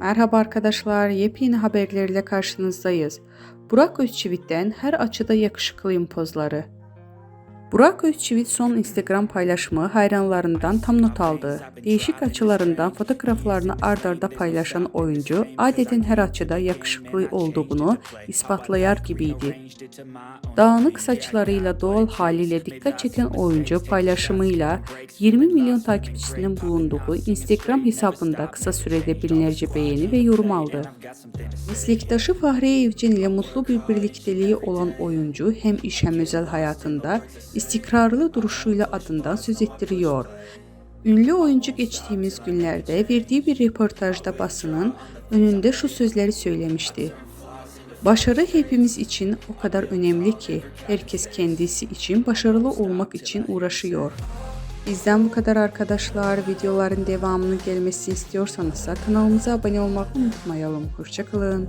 Merhaba arkadaşlar, yepyeni haberlerle karşınızdayız. Burak Özçivit'ten her açıda yakışıklıyım pozları. Burak Özçivit son Instagram paylaşımı hayranlarından tam not aldı. Değişik açılarından fotoğraflarını ard arda paylaşan oyuncu adeten her açıda yakışıklı olduğunu ispatlayar gibiydi. Dağınık saçlarıyla doğal haliyle dikkat çeken oyuncu paylaşımıyla 20 milyon takipçisinin bulunduğu Instagram hesabında kısa sürede binlerce beğeni ve yorum aldı. Meslektaşı Fahriye Evcen ile mutlu bir birlikteliği olan oyuncu hem iş hem özel hayatında istikrarlı duruşuyla adından söz ettiriyor. Ünlü oyuncu geçtiğimiz günlerde verdiği bir röportajda basının önünde şu sözleri söylemişti. Başarı hepimiz için o kadar önemli ki herkes kendisi için başarılı olmak için uğraşıyor. Bizden bu kadar arkadaşlar. Videoların devamını gelmesini istiyorsanız kanalımıza abone olmayı unutmayalım. Hoşçakalın.